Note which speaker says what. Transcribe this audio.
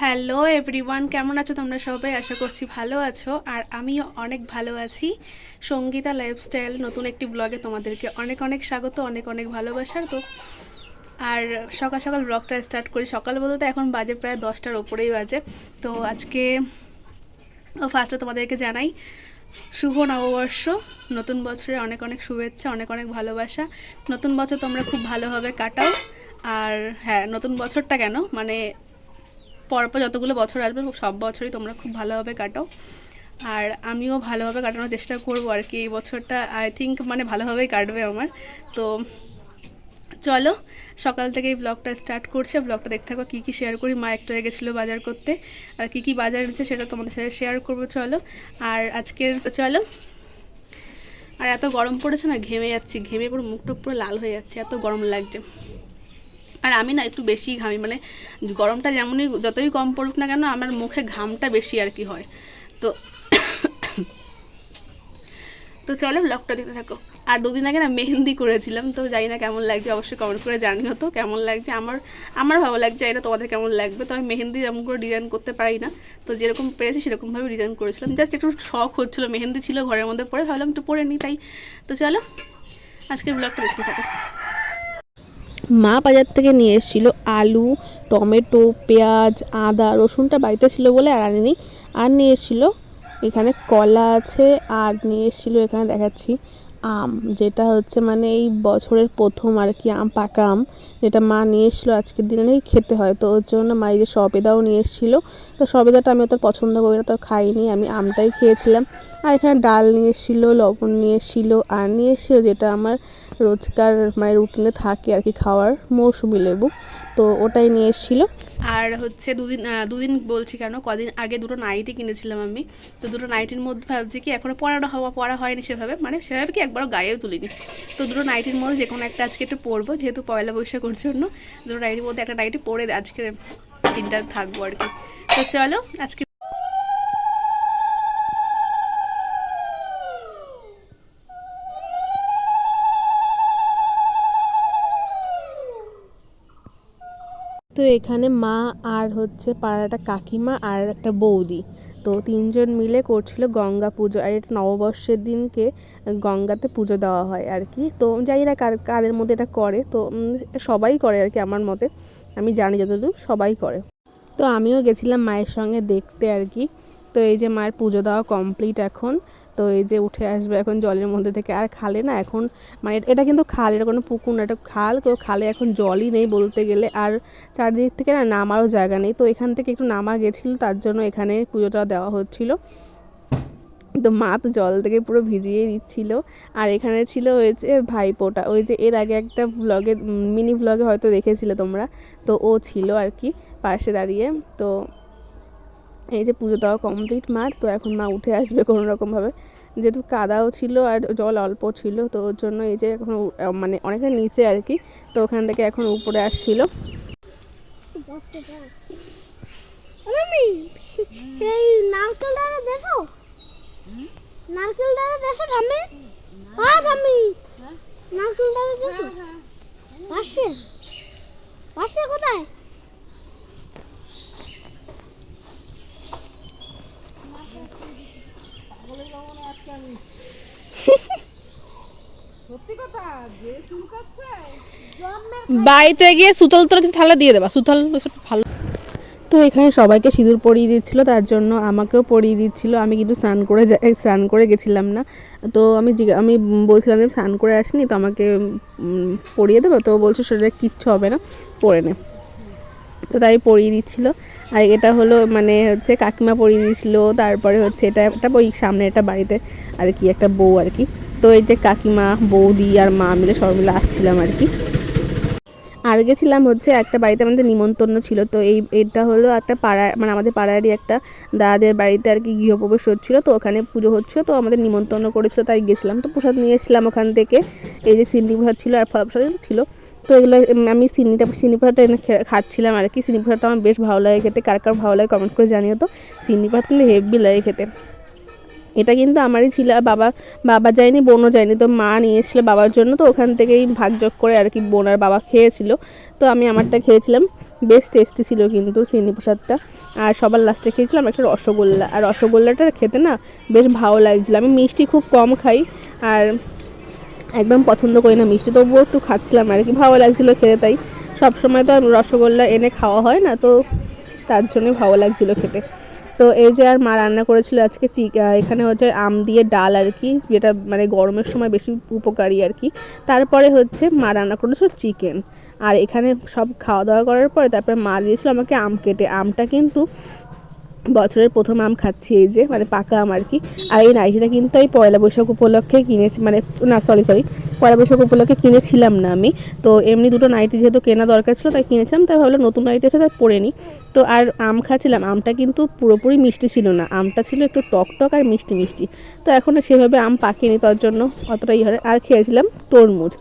Speaker 1: Hello everyone কেমন আছো তোমরা সবাই? আশা করছি ভালো আছো। আর আমিও অনেক ভালো আছি। সঙ্গীতা লাইফস্টাইল নতুন একটি ব্লগে তোমাদেরকে অনেক অনেক স্বাগত, অনেক অনেক ভালোবাসার তো, আর সকাল সকাল ব্লগটা স্টার্ট করি। সকাল বলতে এখন বাজে প্রায় দশটার ওপরেই বাজে। তো, আজকে ফার্স্টে তোমাদেরকে জানাই, শুভ নববর্ষ। নতুন বছরে অনেক অনেক শুভেচ্ছা, অনেক অনেক ভালোবাসা। নতুন বছর তোমরা খুব ভালোভাবে কাটাও। আর হ্যাঁ নতুন বছরটা কেন? মানে পরপর যতগুলো বছর আসবে সব বছরই তোমরা খুব ভালোভাবে কাটাও। আর আমিও ভালোভাবে কাটানোর চেষ্টা করব আর কি, এই বছরটা আই থিঙ্ক মানে ভালোভাবেই কাটবে আমার। তো চলো, সকাল থেকে এই ব্লগটা স্টার্ট করছে। ব্লগটা দেখতে থাকো, কী কী শেয়ার করি, মা একটু গেছিল বাজার করতে। আর কী কী বাজার এনেছে সেটা তোমাদের সাথে শেয়ার করব, চলো। আর আজকের, চলো। আর এত গরম পড়েছে না, ঘেমে যাচ্ছি, ঘেমে পুরো মুখটা পুরো লাল হয়ে যাচ্ছে, এত গরম লাগছে। আর আমি না একটু বেশি ঘামি মানে গরমটা যেমনই যতই কম পড়ুক না কেন আমার মুখে ঘামটা বেশি আর কি হয়। তো তো চলো ব্লগটা দিতে থাকো। আর দুদিন আগে না মেহেন্দি করেছিলাম, তো জানি না কেমন লাগছে, অবশ্যই কমেন্ট করে জানিও তো কেমন লাগছে। আমার আমার ভালো লাগছে, এটা তোমাদের কেমন লাগবে? তো আমি মেহেন্দি যেমন করে ডিজাইন করতে পারি না। তো যেরকম পেরেছি সেরকমভাবে ডিজাইন করেছিলাম। জাস্ট একটু শখ হচ্ছিল, মেহেন্দি ছিল, ঘরের মধ্যে পরে ভাবলাম একটু পরে নিই তাই। তো চলো, আজকের ব্লগটা দেখতে থাকো।
Speaker 2: মা বাজার থেকে নিয়ে এসেছিল আলু, টমেটো, পেঁয়াজ, আদা, রসুনটা বাড়িতে ছিল বলে আর আনেনি। আর নিয়ে এসেছিল এখানে কলা আছে, আর নিয়ে এসেছিল এখানে দেখাচ্ছি। আম, যেটা হচ্ছে মানে এই বছরের প্রথম আর কি আম, পাকা আম, যেটা মা নিয়ে এসেছিল আজকের দিনে দিনেই খেতে হয়। তো ওর জন্য মা যে সবেদাও নিয়ে এসেছিল। তো সবেদাটা আমি অত পছন্দ করি না, তো খাইনি। আমি আমটাই খেয়েছিলাম। আর এখানে ডাল নিয়ে এসেছিল, লবণ নিয়ে এসেছিল, আর নিয়ে এসেছিল যেটা আমার রোজকার মানে রুটিনে থাকে আর কি খাওয়ার, মৌসুমি লেবু। তো ওটাই নিয়ে এসেছিল।
Speaker 1: আর হচ্ছে দুদিন দুদিন বলছি কেন, কদিন আগে দুটো নাইটি কিনেছিলাম আমি। তো দুটো নাইটির মধ্যে ভাবছি কি এখনও পরানো হওয়া পড়া হয়নি সেভাবে। মানে সেভাবে কি একবারও গায়েও তুলিনি। তো দুটো নাইটির মধ্যে যে কোনো একটা আজকে একটু পরবো, যেহেতু পয়লা বৈশাখের জন্য। দুটো নাইটির মধ্যে একটা নাইটি পরে আজকে দিনটা থাকব আর কি। তো চলো, আজকে
Speaker 2: তো এখানে মা আর হচ্ছে পাড়াটা কাকিমা আর একটা বৌদি। তো তিনজন মিলে করছিল গঙ্গা পুজো আর এটা নববর্ষের দিনকে গঙ্গাতে পুজো দেওয়া হয় আর কি। তো জানি না কার, কাদের মধ্যে এটা করে। তো সবাই করে আর কি আমার মতে। আমি জানি যতদূর, সবাই করে। তো আমিও গেছিলাম মায়ের সঙ্গে দেখতে আর কি। তো এই যে মায়ের পুজো দেওয়া কমপ্লিট এখন। তো এই যে উঠে আসবে এখন জলের মধ্যে থেকে। আর খালে না এখন মানে এটা- কিন্তু খাল, এটা কোনো পুকুর না, এটা খাল। তো খালে এখন জলই নেই বলতে গেলে। আর চারিদিক থেকে না নামারও জায়গা নেই। তো এখান থেকে একটু নামা গেছিল, তার জন্য এখানে পুজোটা দেওয়া হচ্ছিল। তো মা তো জল থেকে পুরো ভিজিয়ে দিচ্ছিল। আর এখানে ছিল যে ভাইপোটা। ওই যে এর আগে একটা ব্লগে মিনি ব্লগে হয়তো দেখেছিলে তোমরা। তো ও ছিল আর কি পাশে দাঁড়িয়ে। তো এই যে পুজো দেওয়া কমপ্লিট মার তো এখন মা উঠে আসবে কোনো রকমভাবে যেহেতু কাদাও ছিল আর জল অল্প ছিল, তো ওর জন্য এই যে এখন মানে অনেকটা নিচে আর কি, তো ওখান থেকে এখন উপরে আসছিল।
Speaker 3: নারকেল পাশে কোথায়?
Speaker 2: বাড়িতে গিয়ে সুতল তোর কিছু থালা দিয়ে দেবা সুতল ভালো। তো এখানে সবাইকে সিঁদুর পরিয়ে দিচ্ছিল তার জন্য আমাকেও পরিয়ে দিচ্ছিল। আমি কিন্তু স্নান করে যাই স্নান করে গেছিলাম না। তো আমি জিজ্ঞা- আমি বলছিলাম যে স্নান করে আসিনি তো আমাকে পরিয়ে দেবো? তো বলছে শরীরে কিচ্ছু হবে না পরে নে। তো তাই পরিয়ে দিচ্ছিল। আর এটা হলো মানে হচ্ছে কাকিমা পরিয়ে দিয়েছিল, তারপরে হচ্ছে এটা একটা ওই সামনে একটা বাড়িতে আর কি একটা বউ আর কি। তো এই যে কাকিমা, বৌদি আর মা মিলে সবাই মিলে আসছিলাম আর কি। আর গেছিলাম হচ্ছে একটা বাড়িতে আমাদের নিমন্ত্রণ ছিল, তো এই, এটা হলো একটা পাড়া মানে আমাদের পাড়ারই একটা দাদাদের বাড়িতে আর কি গৃহপ্রবেশ হচ্ছিল, তো ওখানে পুজো হচ্ছিল, তো আমাদের নিমন্ত্রণ করেছিল, তাই গেছিলাম। তো প্রসাদ নিয়ে এসেছিলাম ওখান থেকে, এই যে সিন্নি প্রসাদ ছিল আর ফল প্রসাদ ছিল। তো এগুলো আমি সিন্নিটা সিন্নি প্রসাদটা এনে খাচ্ছিলাম আর কি। সিন্নি প্রসাদটা আমার বেশ ভালো লাগে খেতে। কার কার ভালো লাগে কমেন্ট করে জানিও তো। সিন্নি প্রসাদ কিন্তু হেভি লাগে খেতে। এটা কিন্তু আমারই ছিল আর বাবা বাবা যায়নি, বোনও যায়নি। তো মা নিয়ে এসেছিল বাবার জন্য। তো ওখান থেকেই ভাগযোগ করে আর কি বোন আর বাবা খেয়েছিল। তো আমি আমারটা খেয়েছিলাম। বেশ টেস্টি ছিল কিন্তু সিন্নি প্রসাদটা আর সবার লাস্টে খেয়েছিলাম একটা রসগোল্লা। আর রসগোল্লাটা খেতে না বেশ ভালো লাগছিল। আমি মিষ্টি খুব কম খাই। আর একদম পছন্দ করি না মিষ্টি, তবুও একটু খাচ্ছিলাম আর কি। ভালো লাগছিল খেতে তাই। সব সময় তো রসগোল্লা এনে খাওয়া হয় না, তো তার জন্যই ভালো লাগছিল খেতে। তো এই যে আর মা রান্না করেছিল আজকে চিক এখানে হচ্ছে আম দিয়ে ডাল আর কি, যেটা মানে গরমের সময় বেশি উপকারী আর কি। তারপরে হচ্ছে মা রান্না করেছিল চিকেন। আর এখানে সব খাওয়া দাওয়া করার পরে তারপরে মা দিয়েছিল আমাকে আম কেটে। আমটা কিন্তু বছরের প্রথম আম খাচ্ছি এই যে মানে পাকা আম আর কি। আর এই নাইটিটা কিন্তু আমি পয়লা বৈশাখ উপলক্ষে কিনেছি মানে না সরি সরি পয়লা বৈশাখ উপলক্ষে কিনেছিলাম না আমি। তো এমনি দুটো নাইটি যেহেতু কেনা দরকার ছিল, তাই কিনেছিলাম, তাই ভাবলাম নতুন নাইটি আছে তাই পরে নিই। তো আর আম খাচ্ছিলাম, আমটা কিন্তু পুরোপুরি মিষ্টি ছিল না। আমটা ছিল একটু টক টক আর মিষ্টি মিষ্টি। তো এখন সেভাবে আম পাকেনি, তার জন্য অতটাই আর খেয়েছিলাম তরমুজ।